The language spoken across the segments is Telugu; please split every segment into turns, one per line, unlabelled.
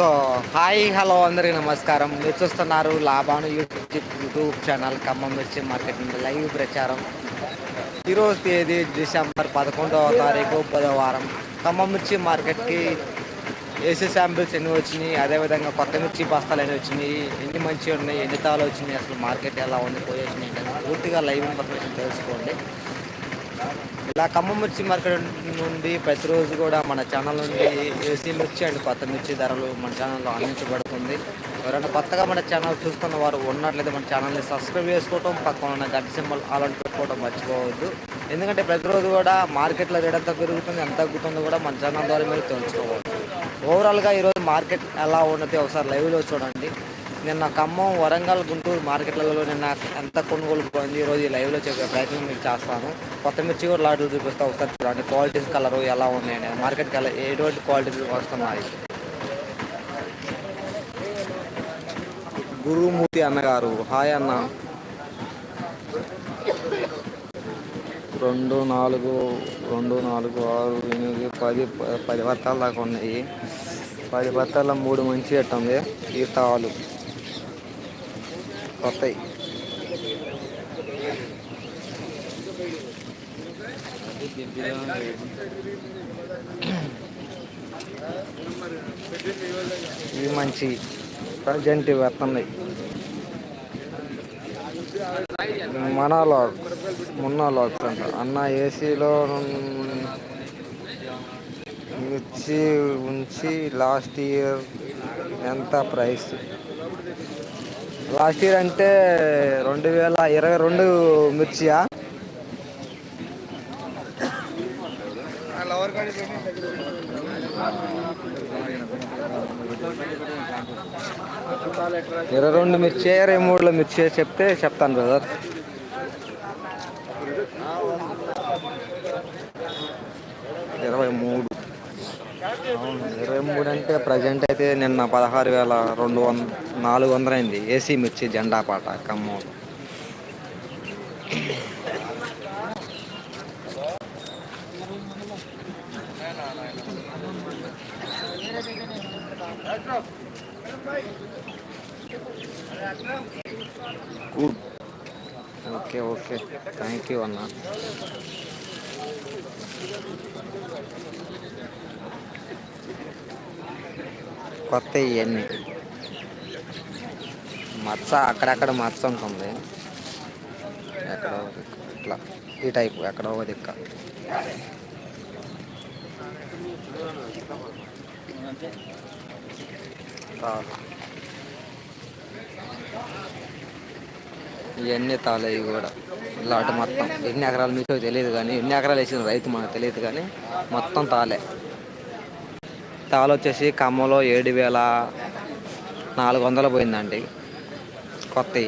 సో హాయ్ హలో అందరికీ నమస్కారం. మీరు చూస్తున్నారు లాభాను యూట్యూబ్ యూట్యూబ్ ఛానల్ ఖమ్మం మిర్చి మార్కెట్ లైవ్ ప్రచారం. ఈరోజు తేదీ డిసెంబర్ పదకొండవ తారీఖు బుధవారం. ఖమ్మం మిర్చి మార్కెట్కి ఏసీ శాంపిల్స్ ఎన్ని వచ్చినాయి? అదేవిధంగా కొత్త మిర్చి బస్తాలు ఎన్ని వచ్చినాయి? ఎన్ని మంచిగా ఉన్నాయి? ఎన్ని తాలు వచ్చినాయి? అసలు మార్కెట్ ఎలా ఉంది? పోయేసినాయి ఏంటని పూర్తిగా లైవ్ ఇన్ఫర్మేషన్ తెలుసుకోండి. ఇలా ఖమ్మం మిర్చి మార్కెట్ నుండి ప్రతిరోజు కూడా మన ఛానల్ నుండి ఏసీ మిర్చి అండ్ కొత్త మిర్చి ధరలు మన ఛానల్లో అందించబడుతుంది. ఎవరైనా కొత్తగా మన ఛానల్ చూస్తున్న వారు ఉన్నట్లయితే మన ఛానల్ని సబ్స్క్రైబ్ చేసుకోవటం పక్కన ఉన్న గంట సింబల్ అలాంటి పెట్టుకోవడం మర్చిపోవద్దు. ఎందుకంటే ప్రతిరోజు కూడా మార్కెట్లో రేట్ ఎంత పెరుగుతుంది ఎంత తగ్గుతుందో కూడా మన ఛానల్ ద్వారా మీరు తెలుసుకోవచ్చు. ఓవరాల్గా ఈరోజు మార్కెట్ ఎలా ఉన్నది ఒకసారి లైవ్లో చూడండి. నిన్న ఖమ్మం వరంగల్ గుంటూరు మార్కెట్లలో నిన్న ఎంత కొనుగోలు పోయింది ఈరోజు ఈ లైవ్లో చెప్పే ప్రయత్నం మీకు చేస్తాను. కొత్త మిర్చి కూడా లాట్లు చూపిస్తా ఒకసారి చూడండి. క్వాలిటీస్ కలర్ ఎలా ఉన్నాయండి మార్కెట్కి ఎలా ఎటువంటి క్వాలిటీస్ వస్తున్నాయి? గురుమూర్తి అన్నగారు హాయ్ అన్న. రెండు నాలుగు రెండు నాలుగు ఆరు ఎనిమిది పది పది వర్తాలు దాకా ఉన్నాయి. పది బత్తాల మూడు మంచి ఎట్టుంది ఈ తాలు. కొత్తవి ఇవి మంచి ప్రజెంట్ ఇవి వస్తున్నాయి. మన లాక్స్ మున్నా లాక్స్ అంట. అన్న ఏసీలో మిర్చి ఉంచి లాస్ట్ ఇయర్ ఎంత ప్రైస్? లాస్ట్ ఇయర్ అంటే రెండు వేల ఇరవై రెండు మిర్చియా? ఇరవై రెండు మిర్చి ఇరవై మూడులో మిర్చి చెప్తే చెప్తాను బ్రదర్ ఇరవై మూడు. ఇరవై మూడు అంటే ప్రజెంట్ అయితే నిన్న పదహారు వేల రెండు వందలు. నాలుగు వందలు అయింది ఏసీ మిర్చి జెండా పాట Khammam. Good okay okay. Thank you అన్న. కొత్త ఇవన్నీ మచ్చ అక్కడక్కడ మచ్చ ఉంటుంది. ఎక్కడో ఇట్లా ఈ టైపు ఎక్కడో ఒక దిక్క. తాలు. ఇవన్నీ తాలే ఇవి కూడా. ఇలాంటి మొత్తం. ఎన్ని ఎకరాలు మీకో తెలియదు కానీ ఎన్ని ఎకరాలు వేసిన రైతు మనకు తెలియదు కానీ మొత్తం తాలే. తాలు వచ్చేసి కమ్మలో ఏడు వేల నాలుగు వందలు పోయిందండి. కొత్తవి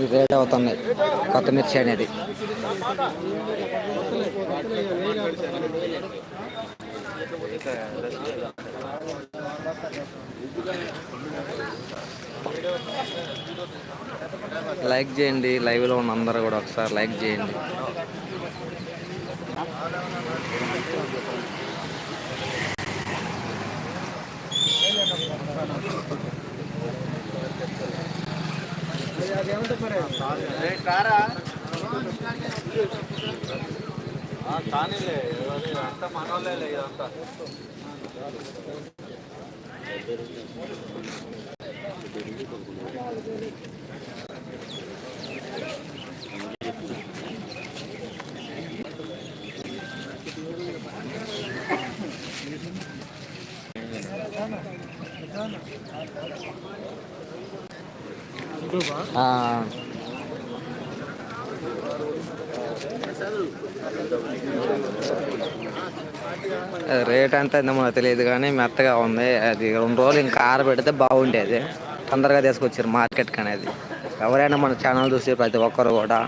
ఈ రేట్ అవుతున్నాయి. కొత్త మిర్చి అనేది లైక్ చేయండి లైవ్లో ఉన్న అందరూ కూడా ఒకసారి లైక్ చేయండి.
కానీలే అంత మనోళ్ళే ఇదంతా.
రేట్ ఎంత ఏందో మనకు తెలియదు కానీ మెత్తగా ఉంది. అది రెండు రోజులు ఇంకా ఆరబెడితే బాగుండేది. తొందరగా తీసుకొచ్చారు మార్కెట్కి అనేది. ఎవరైనా మన ఛానల్ చూసి ప్రతి ఒక్కరు కూడా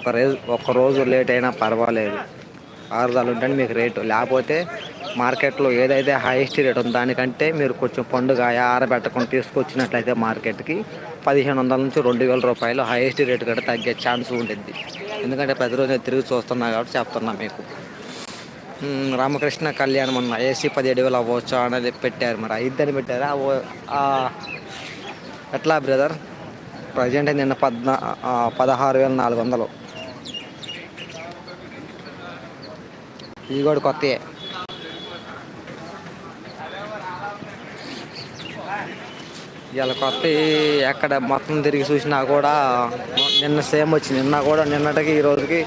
ఒక రోజు ఒక రోజు లేట్ అయినా పర్వాలేదు. ఆరుదాలు ఉంటే మీకు రేటు. లేకపోతే మార్కెట్లో ఏదైతే హైయెస్ట్ రేట్ ఉందో దానికంటే మీరు కొంచెం పండుగ ఆరబెట్టకుండా తీసుకొచ్చినట్లయితే మార్కెట్కి పదిహేను వందల నుంచి రెండు వేల రూపాయలు హైయెస్ట్ రేట్ కంటే తగ్గే ఛాన్స్ ఉంటుంది ఎందుకంటే ప్రతిరోజు తిరిగి చూస్తున్నా కాబట్టి చెప్తున్నా మీకు. రామకృష్ణ కళ్యాణం ఉన్న ఏసీ పదిహేడు వేలు అవ్వచ్చు అనేది పెట్టారు మరి. అయిద్దని పెట్టారు? ఆ, ఎట్లా బ్రదర్? ప్రజెంట్ నిన్న పద్నా పదహారు వేల నాలుగు వందలు. ఇవి కూడా కొత్తయే. ఇలా కొత్త ఎక్కడ మొత్తం తిరిగి చూసినా కూడా నిన్న సేమ్ వచ్చింది. నిన్న కూడా నిన్నటికి ఈ రోజుకి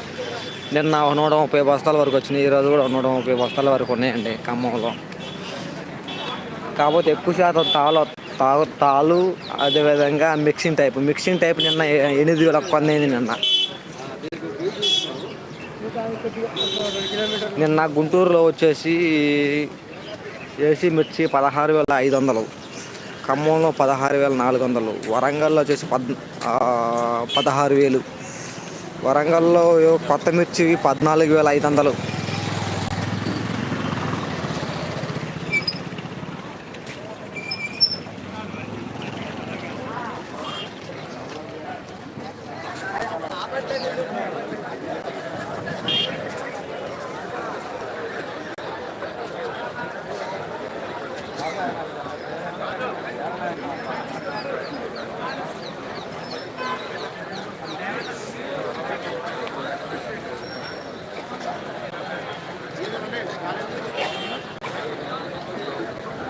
నిన్న నూట ముప్పై బస్తాల వరకు వచ్చినాయి. ఈ రోజు కూడా నూట ముప్పై బస్తాల వరకు ఉన్నాయండి ఖమ్మంలో. కాకపోతే ఎక్కువ శాతం తాలు తాగు తాలు అదేవిధంగా మిక్సింగ్ టైప్. మిక్సింగ్ టైప్ నిన్న ఎనిమిది వేల పన్నెండు నిన్న. నిన్న గుంటూరులో వచ్చేసి ఏసీ మిర్చి పదహారు వేల ఐదు వందలు. ఖమ్మంలో పదహారు వేల నాలుగు వందలు వరంగల్లో వచ్చేసి పద్ పదహారు వేలు వరంగల్లో కొత్త మిర్చి పద్నాలుగు వేల ఐదు వందలు.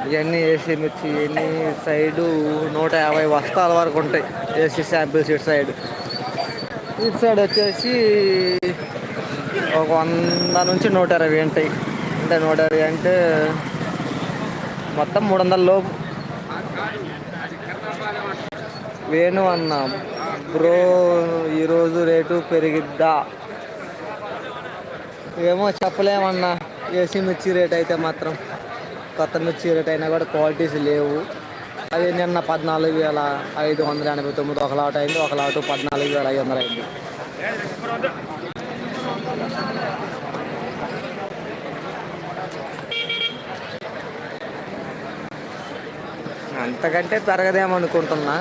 ఇవన్నీ ఏసీ మిర్చి ఇవన్నీ సైడు నూట యాభై బస్తాల వరకు ఉంటాయి. ఏసీ శాంపిల్స్ ఇటు సైడ్. ఇటు సైడ్ వచ్చేసి ఒక వంద నుంచి నూట ఇరవై ఉంటాయి. అంటే నూట ఇరవై అంటే మొత్తం మూడు వందల లోపు. వేణు అన్న. బ్రో ఈరోజు రేటు పెరిగిద్దా? ఏమో చెప్పలేమన్నా. ఏసీ మిర్చి రేట్ అయితే మాత్రం. కొత్త మిర్చి రేట్ అయినా కూడా క్వాలిటీస్ లేవు. అదే నిన్న పద్నాలుగు వేల ఐదు వందల ఎనభై తొమ్మిది ఒక లాట్ అయింది ఒక లాటు పద్నాలుగు వేల ఐదు వందలు అయింది. అంతకంటే పెరగదేమనుకుంటున్నా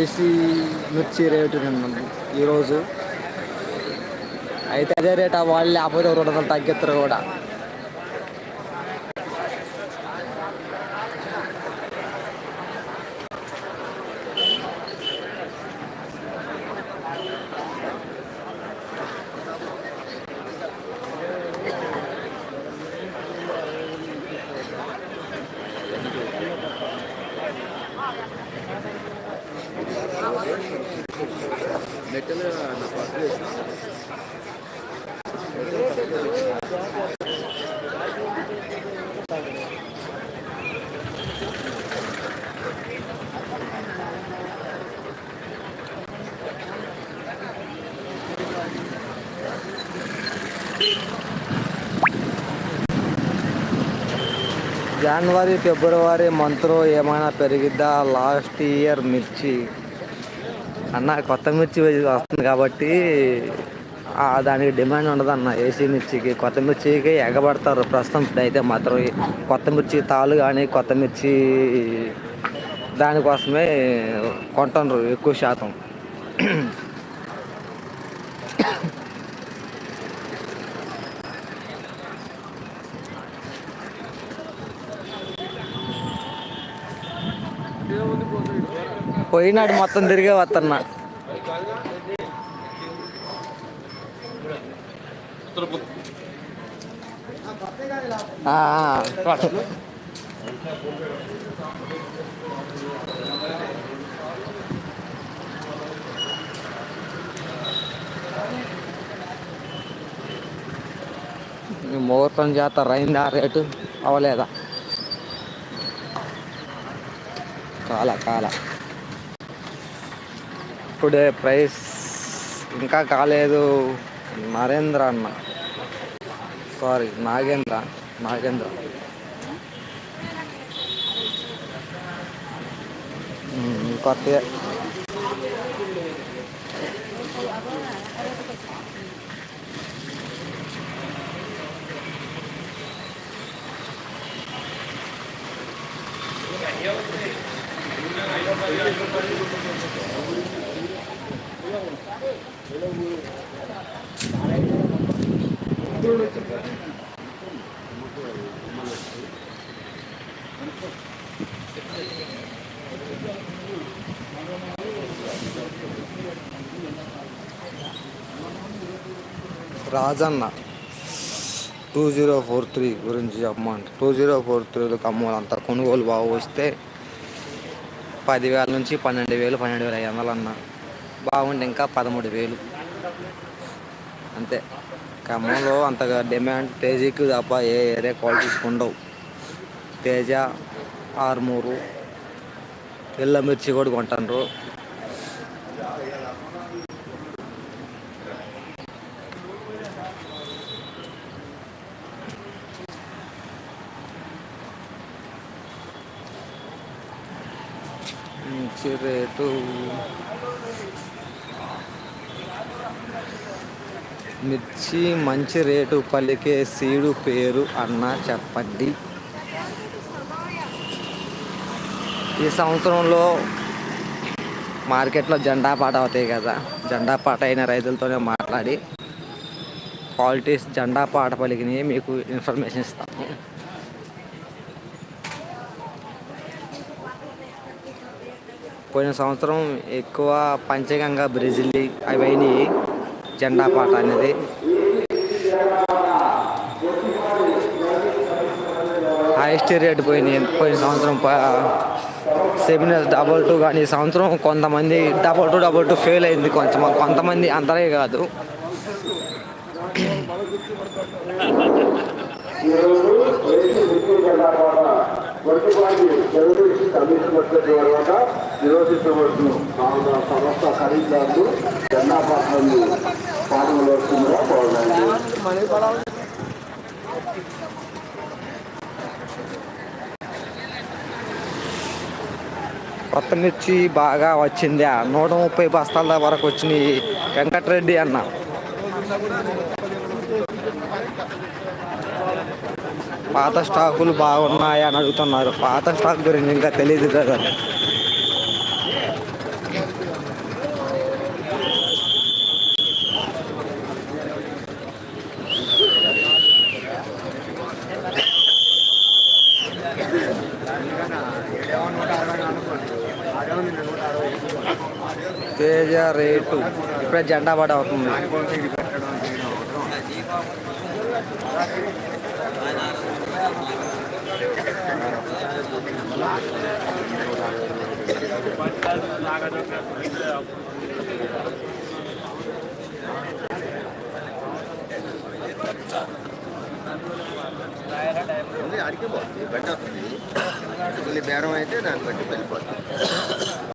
ఏసీ మిర్చి రేటు నిన్న ఈరోజు అయితే అదే రేట్ వాళ్ళు లేకపోతే రెండు వందలు తగ్గిస్తారు కూడా. జనవరి ఫిబ్రవరి మంత్లో ఏమైనా పెరిగిద్దా? లాస్ట్ ఇయర్ మిర్చి. అన్న కొత్త మిర్చి వస్తుంది కాబట్టి దానికి డిమాండ్ ఉండదు అన్న ఏసీ మిర్చికి కొత్త మిర్చికి ఎగబడతారు. ప్రస్తుతం అయితే మాత్రం కొత్త మిర్చి తాలు కానీ కొత్త మిర్చి దానికోసమే కొంటున్నారు ఎక్కువ శాతం. పోయినాడు మొత్తం తిరిగే వస్తున్నా ముహూర్తం జాతర అయిందా రేటు? అవలేదా? కాల కాల. ఇప్పుడే ప్రైస్ ఇంకా కాలేదు. నరేంద్ర అన్న. సారీ నాగేంద్ర నాగేంద్ర. కొత్త Thank you. Rajanna two zero four three గురించి చెప్పమంట టూ జీరో ఫోర్ త్రీలో కమ్మలు అంత కొనుగోలు బాగా వస్తే పదివేల నుంచి పన్నెండు వేలు పన్నెండు వేల ఐదు వందలు అన్న బాగుంటే ఇంకా పదమూడు వేలు. అంతే. ఖమ్మంలో అంతగా డిమాండ్ తేజీకి తప్ప ఏ ఏరియా క్వాలిటీస్ ఉండవు. తేజ ఆర్మూరు ఎల్ల మిర్చి కూడా కొంటారు మిర్చి రేటు మిర్చి మంచి రేటు పలికే సీడు పేరు అన్న చెప్పండి. ఈ సంవత్సరంలో మార్కెట్లో జెండా పాట అవుతాయి కదా జెండా పాట అయిన రైతులతోనే మాట్లాడి క్వాలిటీస్ జెండా పాట పలికినవి మీకు ఇన్ఫర్మేషన్ ఇస్తాము. పోయిన సంవత్సరం ఎక్కువ పంచగంగా బ్రెజిల్ అవన్నీ జెండా పాట అనేది. హైయెస్ట్ రేట్ పోయినాయి పోయిన సంవత్సరం సెమినార్ డబల్ టూ కానీ ఈ సంవత్సరం కొంతమంది double two double two fail అయింది కొంచెం కొంతమంది అందరే కాదు.
వడ్డీవాడి నిరోధించబడుతూ కమిషన్ వచ్చిన సంస్థ ఖరీదారులు జెండా పాత్రలు పాల్గొనవలసిందిగా కోరాలి
కొత్త మిర్చి బాగా వచ్చింది? నూట ముప్పై బస్తాల వరకు వచ్చినాయి. వెంకటరెడ్డి అన్న. పాత స్టాకులు బాగున్నాయని అడుగుతున్నారు. పాత స్టాక్ గురించి ఇంకా తెలియదు కదా తేజ రేటు. ఇప్పుడే జెండా పడ అవుతుంది.
అడిగిపోతుంది బెటర్ బేరం అయితే దాన్ని బట్టి వెళ్ళిపోతుంది.